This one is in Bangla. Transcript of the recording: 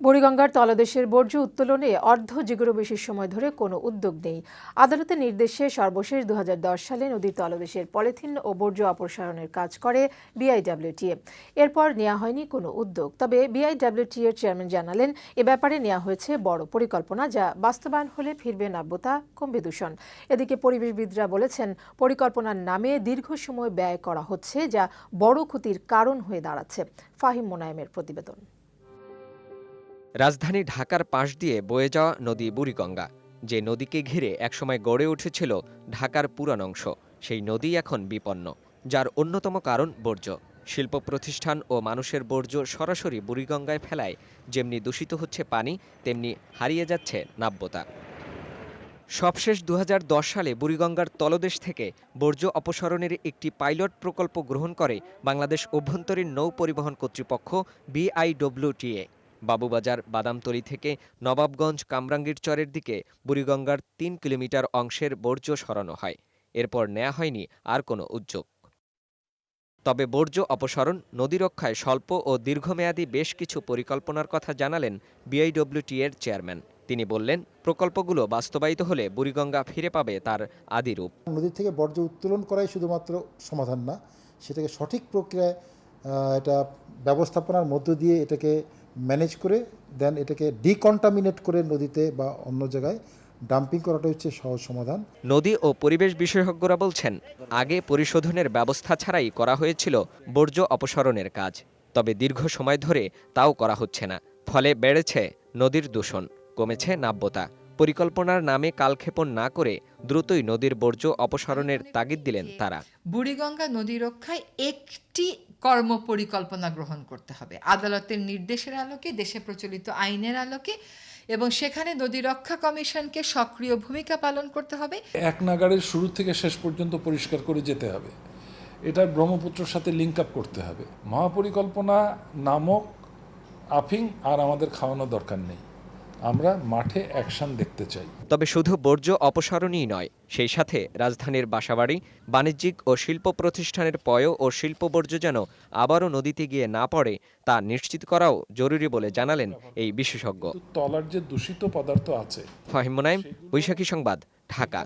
বুড়িগঙ্গার তলদেশের বর্জ্য উত্তোলনে অর্ধ যুগেরও বেশি সময় ধরে কোনো উদ্যোগ নেই। আদালতের নির্দেশে সর্বশেষ দু হাজার দশ সালে নদীর তলদেশের পলিথিন ও বর্জ্য অপসারণের কাজ করে বিআইডব্লিউটিএ। এরপর নেওয়া হয়নি কোনো উদ্যোগ। তবে বিআইডব্লিউটি এর চেয়ারম্যান জানালেন, এ ব্যাপারে নেওয়া হয়েছে বড় পরিকল্পনা যা বাস্তবায়ন হলে ফিরবে নাব্যতা, কমবে দূষণ। এদিকে পরিবেশবিদরা বলেছেন, পরিকল্পনার নামে দীর্ঘ সময় ব্যয় করা হচ্ছে যা বড় ক্ষতির কারণ হয়ে দাঁড়াচ্ছে। ফাহিম মোনায়েমের প্রতিবেদন। রাজধানী ঢাকার পাশ দিয়ে বয়ে যাওয়া নদী বুড়িগঙ্গা, যে নদীকে ঘিরে একসময় গড়ে উঠেছিল ঢাকার পুরান অংশ সেই নদী এখন বিপন্ন, যার অন্যতম কারণ বর্জ্য। শিল্প প্রতিষ্ঠান ও মানুষের বর্জ্য সরাসরি বুড়িগঙ্গায় ফেলায়, যেমনি দূষিত হচ্ছে পানি, তেমনি হারিয়ে যাচ্ছে নাব্যতা। সবশেষ দু হাজার দশ সালে বুড়িগঙ্গার তলদেশ থেকে বর্জ্য অপসারণের একটি পাইলট প্রকল্প গ্রহণ করে বাংলাদেশ অভ্যন্তরীণ নৌ পরিবহন কর্তৃপক্ষ বিআইডব্লিউটিএ। বাবুবাজার বাদামতলী থেকে নবাবগঞ্জ কামরাঙ্গীর চরের দিকে বুড়িগঙ্গার তিন কিলোমিটার অংশের বর্জ্য সরানো হয়। এরপর নেওয়া হয়নি আর কোনো উদ্যোগ। তবে বর্জ্য অপসারণ, নদী রক্ষায় স্বল্প ও দীর্ঘমেয়াদী বেশ কিছু পরিকল্পনার কথা জানালেন বিআইডব্লিউটি এর চেয়ারম্যান। তিনি বললেন, প্রকল্পগুলো বাস্তবায়িত হলে বুড়িগঙ্গা ফিরে পাবে তার আদি রূপ নদী থেকে বর্জ্য উত্তোলন করাই শুধুমাত্র সমাধান না, সেটাকে সঠিক প্রক্রিয়ায় এটা ব্যবস্থাপনার মধ্য দিয়ে এটাকে ম্যানেজ করে দেন এটাকে ডিকন্টামিনেট করে নদীতে বা অন্য জায়গায় ডাম্পিং করাটা হচ্ছে সহজ সমাধান। নদী ও পরিবেশ বিশেষজ্ঞরা বলছেন, আগে পরিশোধনের ব্যবস্থা ছাড়াই করা হয়েছিল বর্জ্য অপসারণের কাজ, তবে দীর্ঘ সময় ধরে তাও করা হচ্ছে না, ফলে বেড়েছে নদীর দূষণ, কমেছে নাব্যতা। পরিকল্পনার নামে কালক্ষেপণ না করে দ্রুতই নদীর বর্জ্য অপসারণের তাগিদ দিলেন তারা। বুড়িগঙ্গা নদী রক্ষায় একটি কর্ম পরিকল্পনা গ্রহণ করতে হবে। আদালতের নির্দেশের আলোকে দেশে প্রচলিত আইনের আলোকে এবং সেখানে নদী রক্ষা কমিশনকে সক্রিয় ভূমিকা পালন করতে হবে। এক নাগাড়ের শুরু থেকে শেষ পর্যন্ত পরিষ্কার করে যেতে হবে। এটা ব্রহ্মপুত্রের সাথে লিঙ্ক আপ করতে হবে। মহাপরিকল্পনা নামক আফিং আর আমাদের খাওয়ানো দরকার নেই। আমরা মাঠে অ্যাকশন দেখতে চাই। তবে শুধু বর্জ্য অপসারণই নয় সেই সাথে রাজধানীর বাসাবাড়ি বাণিজ্যিক ও শিল্প প্রতিষ্ঠানের পয় ও শিল্প বর্জ্য যেন আবারও নদীতে গিয়ে না পড়ে তা নিশ্চিত করাও জরুরি বলে জানালেন এই বিশেষজ্ঞ। তলার যে দূষিত পদার্থ আছে ফাহিম মোনায়েম বৈশাখী সংবাদ ঢাকা।